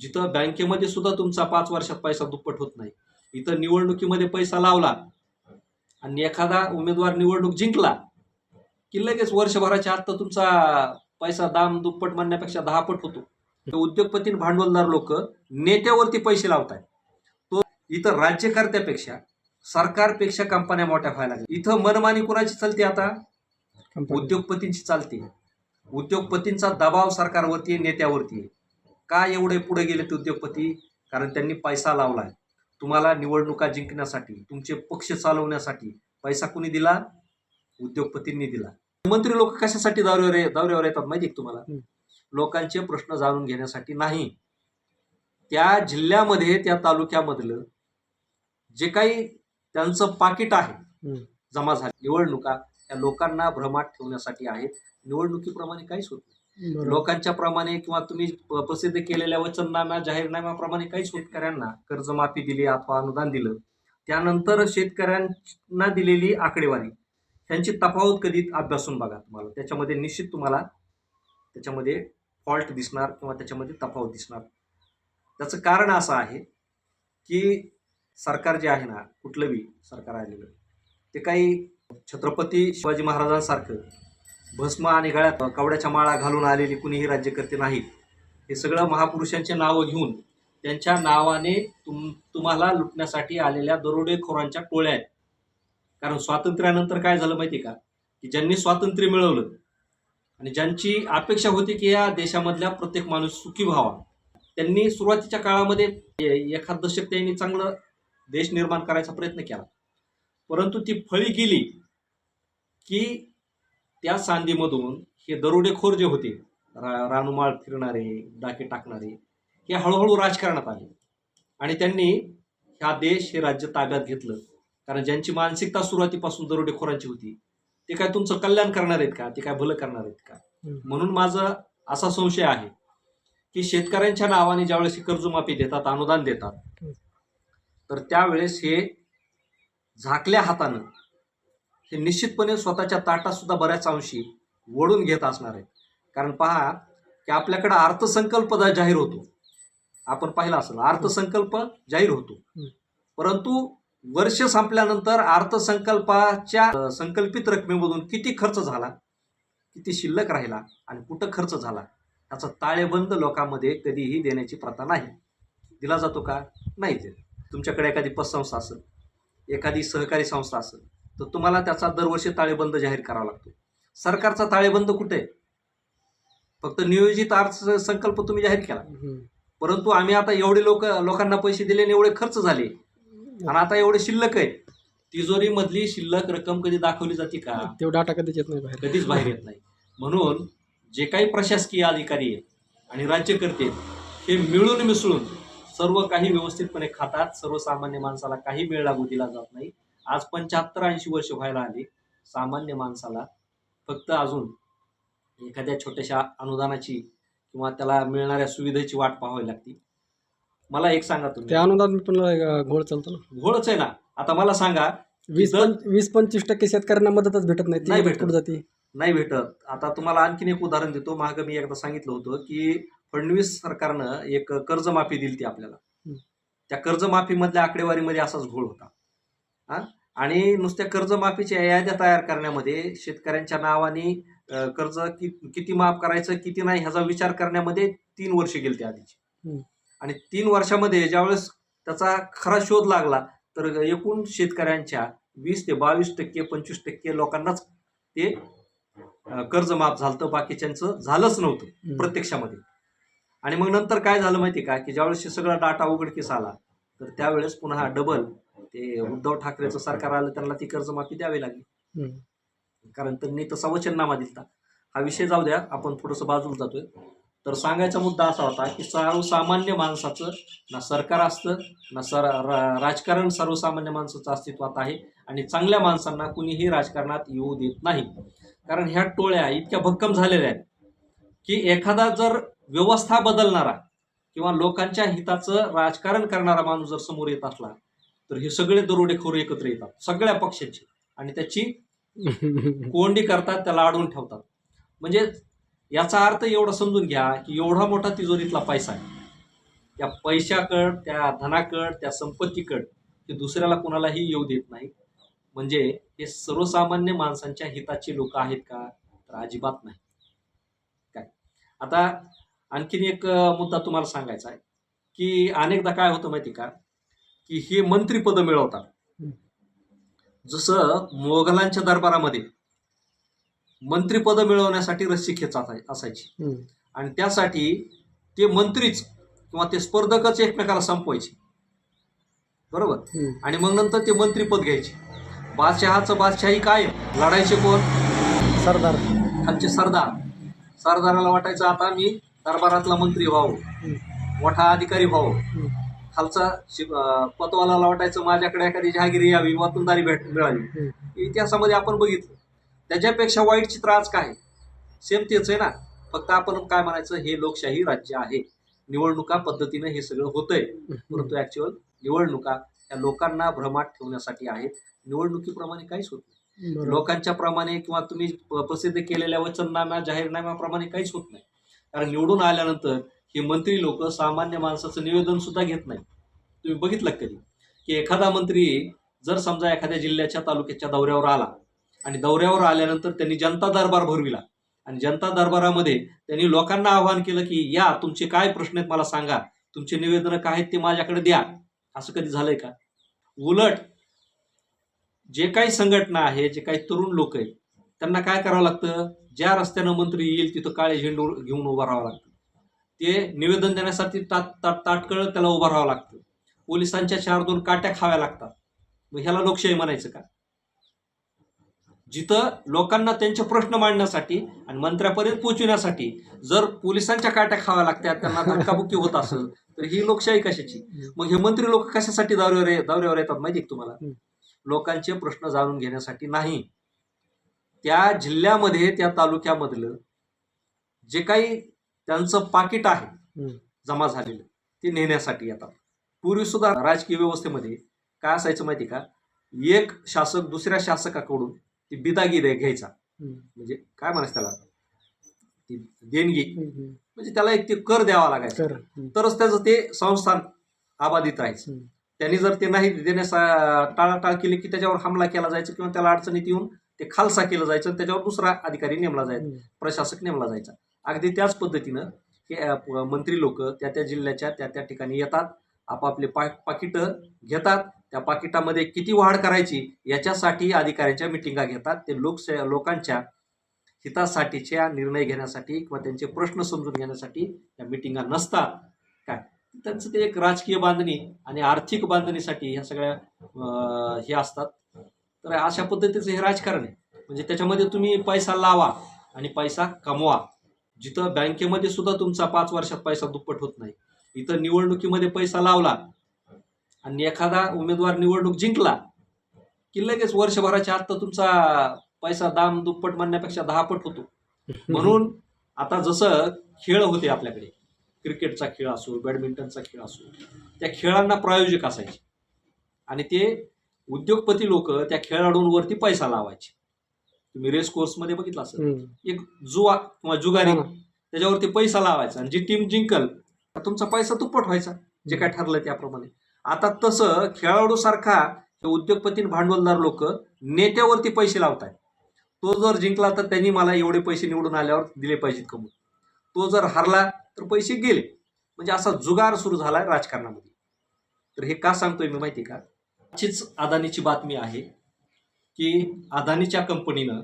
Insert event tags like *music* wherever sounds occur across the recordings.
जिथं बँकेमध्ये सुद्धा तुमचा पाच वर्षात पैसा दुप्पट होत नाही. इथं निवडणुकीमध्ये पैसा लावला आणि एखादा उमेदवार निवडणूक जिंकला की लगेच वर्षभराच्या आत तुमचा पैसा दाम दुप्पट म्हणण्यापेक्षा दहा पट होतो. तर उद्योगपती भांडवलदार लोक नेत्यावरती पैसे लावतायत. तो इथं राज्यकर्त्यापेक्षा सरकारपेक्षा कंपन्या मोठ्या व्हायला लागल्या. इथं मनमानी कुणाची चालते आता? उद्योगपतींची चालते. उद्योगपतींचा दबाव सरकारवरती आहे नेत्यावरती आहे. का एवढे पुढे गेले ते उद्योगपती? कारण त्यांनी पैसा लावलाय. तुम्हाला निवडणुका जिंकण्यासाठी तुमचे पक्ष चालवण्यासाठी पैसा कुणी दिला? उद्योगपतींनी दिला. मंत्री लोक कशासाठी दौऱ्यावर दौऱ्यावर येतात माहिती आहे तुम्हाला. लोकांचे प्रश्न जाणून घेण्यासाठी नाही. त्या जिल्ह्यामध्ये त्या तालुक्यामधलं जे काही त्यांचं पाकिट आहे. जमा झाले निवडणुका त्या लोकांना भ्रमात ठेवण्यासाठी आहेत. निवडणुकीप्रमाणे काहीच होत नाही. लोकांच्या प्रमाणे किंवा तुम्ही प्रसिद्ध केलेल्या वचननाम्या जाहीरनाम्याप्रमाणे काही शेतकऱ्यांना कर्जमाफी दिली अथवा अनुदान दिलं. त्यानंतर शेतकऱ्यांना दिलेली आकडेवारी. ह्यांची तफावत कधी अभ्यासून बघा तुम्हाला. त्याच्यामध्ये निश्चित तुम्हाला त्याच्यामध्ये फॉल्ट दिसणार किंवा त्याच्यामध्ये तफावत दिसणार. त्याचं कारण असं आहे की सरकार जे आहे ना कुठलंही सरकार आलेलं ते काही छत्रपती शिवाजी महाराजांसारखं भस्म आणि गळ्यात कवड्याच्या माळा घालून आलेली कुणीही राज्यकर्ते नाहीत हे सगळं महापुरुषांचे नावं घेऊन त्यांच्या नावाने तुम तुम्हाला लुटण्यासाठी आलेल्या दरोडेखोरांच्या टोळ्या आहेत. कारण स्वातंत्र्यानंतर काय झालं माहिती आहे का? की ज्यांनी स्वातंत्र्य मिळवलं आणि ज्यांची अपेक्षा होती की या देशामधल्या प्रत्येक माणूस सुखी व्हावा त्यांनी सुरुवातीच्या काळामध्ये ए- एखाद दशक त्यांनी चांगलं देश निर्माण करायचा प्रयत्न केला. परंतु ती फळी गेली की त्या सांधीमधून हे दरोडेखोर जे होते रा रानुमाळ फिरणारे डाके टाकणारे हे हळूहळू राजकारणात आले आणि त्यांनी हा देश हे राज्य ताब्यात घेतलं कारण ज्यांची मानसिकता सुरुवातीपासून दरोडेखोरांची होती ते काय तुमचं कल्याण करणार आहेत का ते काय भलं करणार आहेत का. म्हणून माझा असा संशय आहे की शेतकऱ्यांच्या नावाने ज्यावेळेस ही कर्जमाफी देतात अनुदान देतात. तर त्यावेळेस हे झाकल्या हातानं हे निश्चितपणे स्वतःच्या ताटात सुद्धा बऱ्याच अंशी वळून घेत असणार आहे कारण पहा की आपल्याकडे अर्थसंकल्प जाहीर होतो. आपण पाहिलं असेल अर्थसंकल्प जाहीर होतो. परंतु वर्ष संपल्यानंतर अर्थसंकल्पाच्या संकल्पित रकमेमधून किती खर्च झाला? किती शिल्लक राहिला? आणि कुठं खर्च झाला? त्याचा ताळेबंद लोकांमध्ये कधीही देण्याची प्रथा नाही. दिला जातो का? नाही देत. तुमच्याकडे एखादी पतसंस्था असेल एखादी सहकारी संस्था असेल तर तुम्हाला त्याचा दरवर्षी ताळेबंद जाहीर करावा लागतो. सरकारचा ताळेबंद कुठे? आहे फक्त नियोजित अर्थसंकल्प तुम्ही जाहीर केला. परंतु आम्ही आता एवढे लोक लोकांना पैसे दिले आणि एवढे खर्च झाले. आणि आता एवढे शिल्लक आहेत. तिजोरीमधली शिल्लक रक्कम कधी दाखवली जाते का? तो डाटा कधीच येत नाही बाहेर. कधीच बाहेर येत नाही. म्हणून जे काही प्रशासकीय अधिकारी आहेत आणि राज्यकर्ते आहेत हे मिळून मिसळून सर्व काही व्यवस्थितपणे खातात. सर्वसामान्य माणसाला काही वेळ लागू दिला जात नाही. आज पंच्याहत्तर ऐंशी वर्ष व्हायला आली. सामान्य माणसाला फक्त अजून एखाद्या छोट्याशा अनुदानाची किंवा त्याला मिळणाऱ्या सुविधेची वाट पाहावी लागते. मला एक सांगा तुम्ही. अनुदान पण घोळ चालतो ना? घोळच आहे ना. आता मला सांगा वीस वीस पंचवीस टक्के शेतकऱ्यांना मदतच भेटत नाही. नाही भेटत. जाते? नाही भेटत. आता तुम्हाला आणखीन एक उदाहरण देतो. मागं मी एकदा सांगितलं होतं की फडणवीस सरकारनं एक कर्जमाफी दिली ती आपल्याला. त्या कर्जमाफीमधल्या आकडेवारीमध्ये असाच घोळ होता. हा? आणि नुसत्या कर्जमाफीच्या याद्या तयार करण्यामध्ये शेतकऱ्यांच्या नावाने कर्ज कि किती माफ करायचं किती नाही ह्याचा विचार करण्यामध्ये तीन वर्ष गेली त्या आधीची. आणि तीन वर्षामध्ये ज्यावेळेस त्याचा खरा शोध लागला तर एकूण शेतकऱ्यांच्या वीस ते बावीस टक्के पंचवीस टक्के लोकांनाच ते कर्ज माफ झालं बाकीच्यांचं झालंच नव्हतं. प्रत्यक्षामध्ये आणि मग नंतर काय झालं माहिती का की ज्यावेळेस सगळा डाटा उघडकीस आला तर त्यावेळेस पुन्हा डबल ते उद्धव ठाकरेचं सरकार आलं त्यांना ती कर्जमाफी द्यावी लागली. कारण त्यांनी तसा वचननामा दिलता. हा विषय जाऊ द्या आपण थोडंसं बाजूला जातोय. तर सांगायचा मुद्दा असा होता की सर्वसामान्य माणसाचं ना सरकार असतं ना सर राजकारण सर्वसामान्य माणसाचं अस्तित्वात आहे आणि चांगल्या माणसांना कुणीही राजकारणात येऊ देत नाही. कारण ह्या टोळ्या इतक्या भक्कम झालेल्या आहेत की एखादा जर व्यवस्था बदलणारा किंवा लोकांच्या हिताचं राजकारण करणारा माणूस जर समोर येत असला तर हे सगळे दरोडेखोर एकत्र येतात सगळ्या पक्षाचे. आणि त्याची *laughs* कोंडी करतात त्याला अडवून ठेवतात. म्हणजे याचा अर्थ एवढा समजून घ्या की एवढा मोठा तिजोरीतला पैसा आहे. त्या पैशाकड त्या धनाकड त्या संपत्तीकड ते दुसऱ्याला कोणालाही येऊ देत नाही. म्हणजे हे सर्वसामान्य माणसांच्या हिताचे लोक आहेत का? तर अजिबात नाही. काय? आता आणखीन एक मुद्दा तुम्हाला सांगायचा आहे की अनेकदा काय होतं माहिती का? की हे मंत्रीपदं मिळवतात. जसं मोगलांच्या दरबारामध्ये मंत्रीपदं मिळवण्यासाठी रस्सी खेच असाय- असायची. आणि त्यासाठी ते मंत्रीच किंवा ते स्पर्धकच एकमेकाला संपवायचे. बरोबर. आणि मग नंतर ते मंत्रीपद घ्यायचे. बादशहाचं बादशाही काय लढायचे कोण? सरदार. खालचे सरदार. सरदाराला वाटायचं आता मी दरबारातला मंत्री व्हावं. मोठा अधिकारी व्हावं. खालचा पतवालाला वाटायचं माझ्याकडे एखादी जहागिरी यावी वतनदारी भेट मिळावी. इतिहासामध्ये आपण बघितलं. त्याच्यापेक्षा वाईट चित्र आज काय? सेम तेच आहे ना. फक्त आपण काय म्हणायचं हे लोकशाही राज्य आहे. निवडणुका पद्धतीनं हे सगळं होतंय. परंतु ऍक्च्युअल निवडणुका या लोकांना भ्रमात ठेवण्यासाठी आहेत. निवडणुकीप्रमाणे काहीच होत नाही. लोकांच्या प्रमाणे किंवा तुम्ही प्रसिद्ध केलेल्या वचननाम्या जाहीरनाम्याप्रमाणे काहीच होत नाही. कारण निवडून आल्यानंतर हे मंत्री लोक सामान्य माणसाचं निवेदन सुद्धा घेत नाही तुम्ही बघितलं कधी? की एखादा मंत्री जर समजा एखाद्या जिल्ह्याच्या तालुक्याच्या दौऱ्यावर आला आणि दौऱ्यावर आल्यानंतर त्यांनी जनता दरबार भरविला आणि जनता दरबारामध्ये त्यांनी लोकांना आवाहन केलं की या तुमचे काय प्रश्न आहेत मला सांगा. तुमचे निवेदनं काय आहेत ते माझ्याकडे द्या. असं कधी झालंय का? उलट जे काही संघटना आहे जे काही तरुण लोक आहेत त्यांना काय करावं लागतं? ज्या रस्त्यानं मंत्री येईल तिथं काळे झेंडू घेऊन उभं राहावं लागतं. ते निवेदन देण्यासाठी तात तात ताटकळ त्याला उभं राहावं लागतं. पोलिसांच्या चार दोन काट्या खाव्या लागतात. मग ह्याला लोकशाही म्हणायचं का? जिथं लोकांना त्यांचे प्रश्न मांडण्यासाठी आणि मंत्र्यापर्यंत पोहोचविण्यासाठी जर पोलिसांच्या काट्या खाव्या लागतात त्यांना धक्काबुक्की होत असेल तर ही लोकशाही कशाची? मग हे मंत्री लोक कशासाठी दौऱ्यावर दौऱ्यावर येतात माहिती तुम्हाला. लोकांचे प्रश्न जाणून घेण्यासाठी नाही. त्या जिल्ह्यामध्ये त्या तालुक्यामधलं जे काही त्यांचं पाकिट आहे. जमा झालेलं ते नेण्यासाठी येतात पूर्वी सुद्धा राजकीय व्यवस्थेमध्ये काय असायचं माहिती का एक शासक दुसऱ्या शासकाकडून ती बिदागी घ्यायचा. म्हणजे काय म्हणायचं त्याला ती देणगी. म्हणजे त्याला एक ते कर द्यावा लागायचा. तरच त्याचं ते संस्थान आबादित राहायचं. त्यांनी जर ते नाही देण्यास टाळाटाळ केली की त्याच्यावर हमला केला जायचा किंवा त्याला अडचणीत येऊन ते खालसा केलं जायचं आणि त्याच्यावर दुसरा अधिकारी नेमला जायचा. प्रशासक नेमला जायचा अगदी त्याच पद्धतीनं हे मंत्री लोक त्या त्या जिल्ह्याच्या त्या त्या ठिकाणी येतात आपापले पा पाकिटं घेतात त्या पाकिटामध्ये किती वाढ करायची याच्यासाठी अधिकाऱ्यांच्या मिटिंगा घेतात ते लोक लोकांच्या हितासाठीच्या निर्णय घेण्यासाठी किंवा त्यांचे प्रश्न समजून घेण्यासाठी त्या मिटिंगा नसतात. काय? त्यांचं ते एक राजकीय बांधणी आणि आर्थिक बांधणीसाठी ह्या सगळ्या हे असतात. तर अशा पद्धतीचं हे राजकारण आहे. म्हणजे त्याच्यामध्ये तुम्ही पैसा लावा आणि पैसा कमवा. जिथं बँकेमध्ये सुद्धा तुमचा पाच वर्षात पैसा दुप्पट होत नाही. इथं निवडणुकीमध्ये पैसा लावला आणि एखादा उमेदवार निवडणूक जिंकला की लगेच वर्षभराच्या आत तुमचा पैसा दाम दुप्पट म्हणण्यापेक्षा दहा पट होतो. *laughs* म्हणून आता जसं खेळ होते आपल्याकडे क्रिकेटचा खेळ असो बॅडमिंटनचा खेळ असो त्या खेळांना प्रायोजक असायचे. आणि ते उद्योगपती लोक त्या खेळाडूंवरती पैसा लावायचे. तुम्ही रेस कोर्समध्ये बघितलं असेल. एक जुवा किंवा जुगारी. त्याच्यावरती पैसा लावायचा आणि जी टीम जिंकल तुमचा पैसा दुप्पट व्हायचा जे काय ठरलं त्याप्रमाणे. आता तसं खेळाडू सारखा हे उद्योगपती भांडवलदार लोक नेत्यावरती पैसे लावतायत. तो जर जिंकला तर त्यांनी मला एवढे पैसे निवडून आल्यावर दिले पाहिजेत कमवून तो जर हरला तर पैसे गेले. म्हणजे असा जुगार सुरू झालाय राजकारणामध्ये. तर हे का सांगतोय मी माहिती का? आजचीच अदानीची बातमी आहे. की अदानीच्या कंपनीनं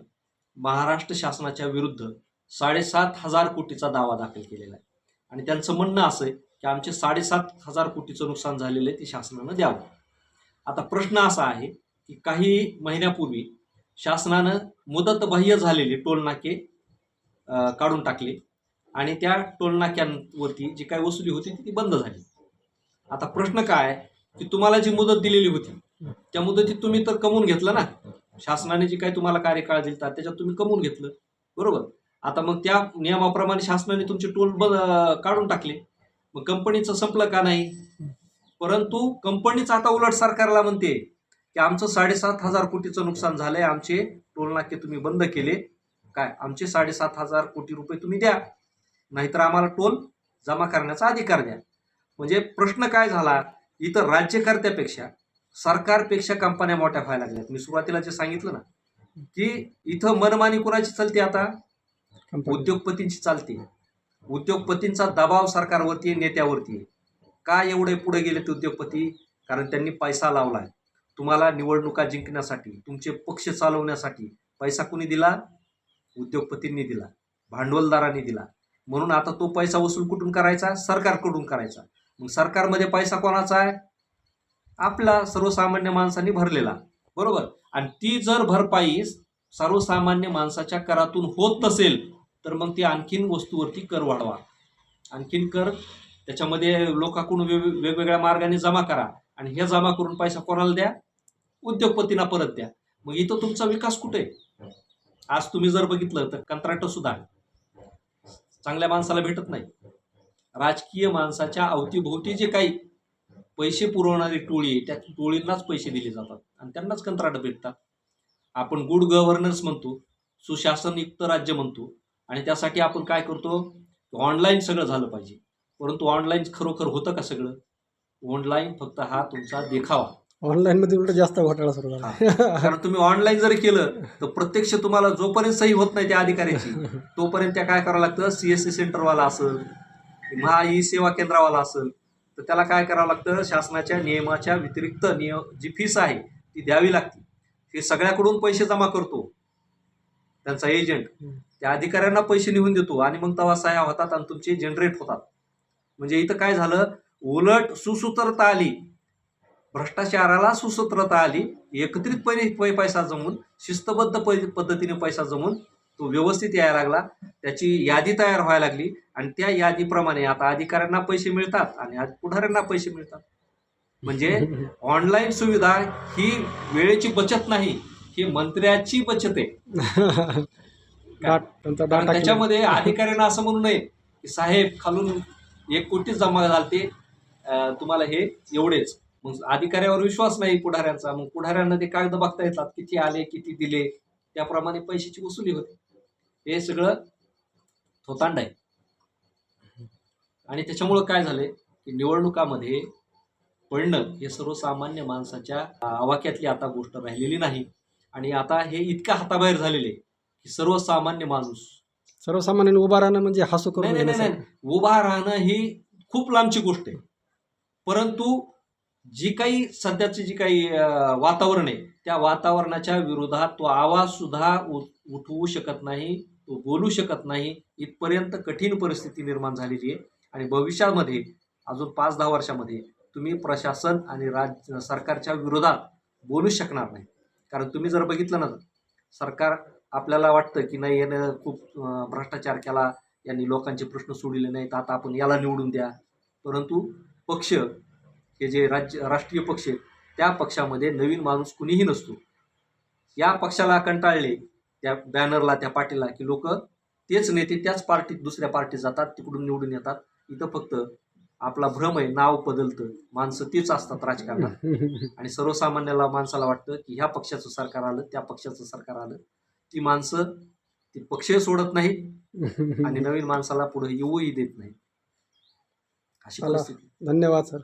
महाराष्ट्र शासनाच्या विरुद्ध साडेसात हजार कोटीचा दावा दाखल केलेला आहे. आणि त्यांचं म्हणणं असं आहे की आमचे साडेसात हजार कोटीचं नुकसान झालेलं आहे ते शासनानं द्यावं. आता प्रश्न असा आहे की काही महिन्यापूर्वी शासनानं मुदतबाह्य झालेले टोलनाके काढून टाकले आणि त्या टोलनाक्यांवरती जी काही वसुली होती ती बंद झाली. आता प्रश्न काय की तुम्हाला जी मुदत दिलेली होती त्या मुदतीत तुम्ही तर कमवून घेतलं ना? शासनाने जे काही तुम्हाला कार्यकाळ तर त्याच्यात तुम्ही कमवून घेतलं. बरोबर? आता मग त्या नियमाप्रमाणे शासनाने तुमचे टोल ब काढून टाकले. मग कंपनीचं संपलं का नाही? परंतु कंपनीच आता उलट सरकारला म्हणते की आमचं साडेसात हजार कोटीचं नुकसान झालंय आमचे टोल नाके तुम्ही बंद केले. काय? आमचे साडेसात हजार कोटी रुपये तुम्ही द्या. नाहीतर आम्हाला टोल जमा करण्याचा अधिकार द्या. म्हणजे प्रश्न काय झाला? इतर राज्यकर्त्यापेक्षा सरकारपेक्षा कंपन्या मोठ्या व्हायला लागल्यात. मी सुरुवातीला जे सांगितलं ना की इथं मनमानी कुणाची चालते आता. उद्योगपतींची चालते. उद्योगपतींचा दबाव सरकारवरती आहे नेत्यावरती आहे. का एवढे पुढे गेले ते उद्योगपती? कारण त्यांनी पैसा लावलाय. तुम्हाला निवडणुका जिंकण्यासाठी तुमचे पक्ष चालवण्यासाठी पैसा कुणी दिला? उद्योगपतींनी दिला. भांडवलदारांनी दिला. म्हणून आता तो पैसा वसूल कुठून करायचा? सरकारकडून करायचा. मग सरकारमध्ये पैसा कोणाचा आहे? आपला सर्वसामान्य माणसांनी भरलेला. बरोबर? आणि ती जर भरपाई सर्वसामान्य माणसाच्या करातून होत नसेल तर मग ती आणखीन वस्तूवरती कर वाढवा. आणखीन कर त्याच्यामध्ये लोकांकडून वेग वेगवेगळ्या मार्गाने जमा करा. आणि हे जमा करून पैसा कोणाला द्या? उद्योगपतींना परत द्या. मग इथं तुमचा विकास कुठे? आहे? आज तुम्ही जर बघितलं तर कंत्राट सुद्धा चांगल्या माणसाला भेटत नाही. राजकीय माणसाच्या अवतीभोवती जे काही पैसे पुरवणारी टोळी त्या टोळींनाच पैसे दिले जातात आणि त्यांनाच कंत्राट भेटतात. आपण गुड गव्हर्नन्स म्हणतो सुशासनयुक्त राज्य म्हणतो आणि त्यासाठी आपण काय करतो? ऑनलाईन सगळं झालं पाहिजे. परंतु ऑनलाईन खरोखर होतं का सगळं? ऑनलाईन फक्त हा तुमचा देखावा. ऑनलाईन मध्ये उलट जास्त घोटाळा सुरू झाला. कारण तुम्ही ऑनलाईन जरी केलं तर प्रत्यक्ष तुम्हाला जोपर्यंत सही होत नाही त्या अधिकाऱ्याची तोपर्यंत त्या काय करावं लागतं? सी एस सी सेंटरवाला असेल महा ई सेवा केंद्रावाला असेल तर त्याला काय करावं लागतं? शासनाच्या नियमाच्या व्यतिरिक्त नियम जी फीस आहे ती द्यावी लागते. हे सगळ्याकडून पैसे जमा करतो. त्यांचा एजंट त्या अधिकाऱ्यांना पैसे लिहून देतो आणि मग तेव्हा सह्या होतात आणि तुमचे जनरेट होतात. म्हणजे इथं काय झालं? उलट सुसूत्रता आली. भ्रष्टाचाराला सुसूत्रता आली. एकत्रितपणे पैसा जमून शिस्तबद्ध पद्धतीने पैसा जमून तो व्यवस्थित यायला लागला. त्याची यादी तयार व्हायला लागली आणि त्या यादीप्रमाणे आता अधिकाऱ्यांना पैसे मिळतात आणि आज पुढाऱ्यांना पैसे मिळतात. म्हणजे *laughs* ऑनलाईन सुविधा ही वेळेची बचत नाही ही मंत्र्याची बचत आहे. *laughs* त्याच्यामध्ये अधिकाऱ्यांना असं म्हणू नये की साहेब खालून एक कोटी जमा झालते तुम्हाला हे एवढेच. मग अधिकाऱ्यावर विश्वास नाही पुढाऱ्यांचा. मग पुढाऱ्यांना ते कागद बघता येतात किती आले किती दिले. त्याप्रमाणे पैशाची वसुली होते. हे सगळं थोतांड आहे आणि त्याच्यामुळं काय झालंय की निवडणुकामध्ये पडणं हे सर्वसामान्य माणसाच्या आवाक्यातली आता गोष्ट राहिलेली नाही आणि आता हे इतकं हाताबाहेर झालेले की सर्वसामान्य माणूस सर्वसामान्यांनी उभा राहणं म्हणजे हसू करून नाही नाही. नाही. उभा राहणं ही खूप लांबची गोष्ट आहे परंतु जी काही सध्याचे जी काही वातावरण आहे त्या वातावरणाच्या विरोधात तो आवाज सुद्धा उठवू शकत नाही तो बोलू शकत नाही. इथपर्यंत कठीण परिस्थिती निर्माण झालेली आहे. आणि भविष्यामध्ये अजून पाच दहा वर्षामध्ये तुम्ही प्रशासन आणि राज्य सरकारच्या विरोधात बोलू शकणार नाही. कारण तुम्ही जर बघितलं ना सरकार आपल्याला वाटतं की नाही यानं खूप भ्रष्टाचार केला यांनी लोकांचे प्रश्न सोडले नाहीत आता आपण याला निवडून द्या. परंतु पक्ष हे जे राज्य राष्ट्रीय पक्ष आहेत त्या पक्षामध्ये नवीन माणूस कुणीही नसतो. या पक्षाला कंटाळले त्या बॅनरला त्या पार्टीला की लोक तेच नेते त्याच पार्टीत दुसऱ्या पार्टीत जातात तिकडून निवडून येतात. इथं फक्त आपला भ्रम आहे नाव बदलतं माणसं तीच असतात राजकारणात. *laughs* आणि सर्वसामान्याला माणसाला वाटतं की ह्या पक्षाचं सरकार आलं त्या पक्षाचं सरकार आलं. ती माणसं ती पक्ष सोडत नाहीत आणि *laughs* नवीन माणसाला पुढे येऊही देत नाही अशी. परिस्थिती. धन्यवाद सर.